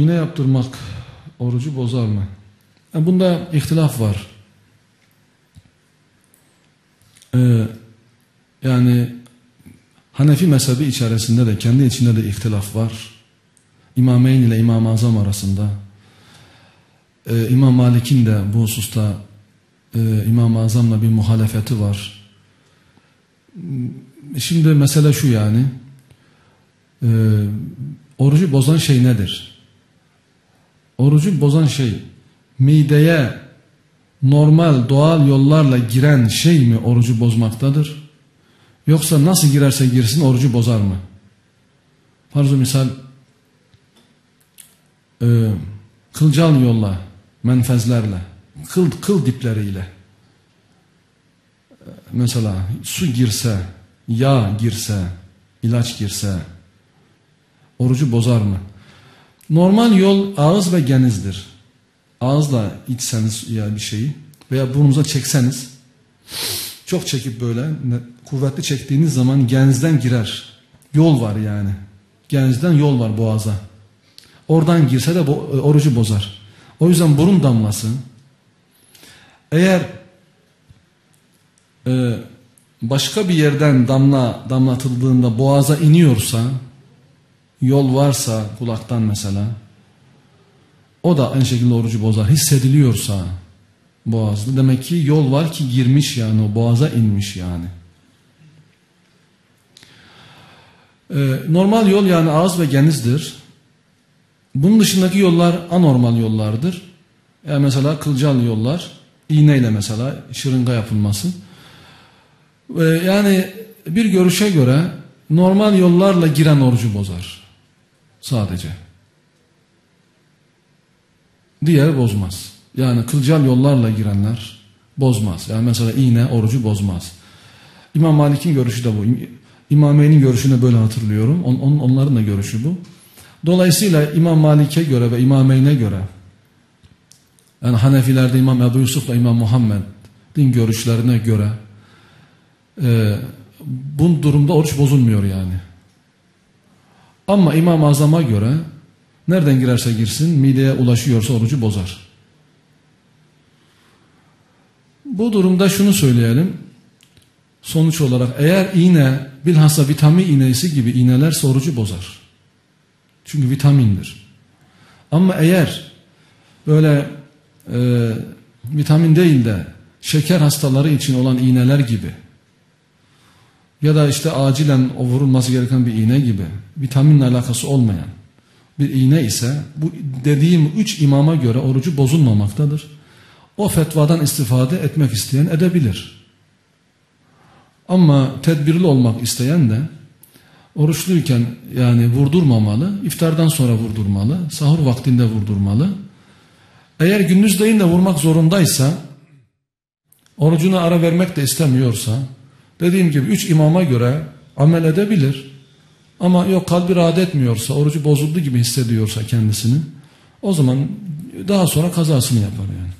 İğne yaptırmak orucu bozar mı? Yani bunda ihtilaf var. Ee, yani Hanefi mezhebi içerisinde de kendi içinde de ihtilaf var. İmameyn ile İmam-ı Azam arasında. Ee, İmam Malik'in de bu hususta e, İmam-ı Azam'la bir muhalefeti var. Şimdi mesele şu yani. E, orucu bozan şey nedir? Orucu bozan şey mideye normal doğal yollarla giren şey mi orucu bozmaktadır? Yoksa nasıl girerse girsin orucu bozar mı? Farz misal e, kılcal yolla, menfezlerle, kıl, kıl dipleriyle mesela su girse, yağ girse, ilaç girse orucu bozar mı? Normal yol ağız ve genizdir. Ağızla içseniz ya bir şeyi veya burnunuza çekseniz çok çekip böyle kuvvetli çektiğiniz zaman genizden girer. Yol var yani. Genizden yol var boğaza. Oradan girse de orucu bozar. O yüzden burun damlası eğer e, başka bir yerden damla damlatıldığında boğaza iniyorsa yol varsa kulaktan mesela o da aynı şekilde orucu bozar. Hissediliyorsa boğazda demek ki yol var ki girmiş yani o boğaza inmiş yani. Ee, normal yol yani ağız ve genizdir. Bunun dışındaki yollar anormal yollardır. Yani mesela kılcal yollar, iğneyle mesela şırınga yapılması. Ee, yani bir görüşe göre normal yollarla giren orucu bozar. Sadece. Diğer bozmaz. Yani kılcal yollarla girenler bozmaz. Yani mesela iğne orucu bozmaz. İmam Malik'in görüşü de bu. İmameyn'in görüşünü böyle hatırlıyorum. On, on, onların da görüşü bu. Dolayısıyla İmam Malik'e göre ve İmameyn'e göre yani Hanefilerde İmam Ebu Yusuf ve İmam Muhammed'in görüşlerine göre e, bu durumda oruç bozulmuyor yani. Ama İmam Azam'a göre nereden girerse girsin mideye ulaşıyorsa orucu bozar. Bu durumda şunu söyleyelim. Sonuç olarak eğer iğne bilhassa vitamin iğnesi gibi iğneler orucu bozar. Çünkü vitamindir. Ama eğer böyle e, vitamin değil de şeker hastaları için olan iğneler gibi ya da işte acilen o vurulması gereken bir iğne gibi vitaminle alakası olmayan bir iğne ise bu dediğim üç imama göre orucu bozulmamaktadır. O fetvadan istifade etmek isteyen edebilir. Ama tedbirli olmak isteyen de oruçluyken yani vurdurmamalı, iftardan sonra vurdurmalı, sahur vaktinde vurdurmalı. Eğer gündüzleyin de vurmak zorundaysa, orucuna ara vermek de istemiyorsa, dediğim gibi üç imama göre amel edebilir. Ama yok kalbi rahat etmiyorsa, orucu bozuldu gibi hissediyorsa kendisini, o zaman daha sonra kazasını yapar yani.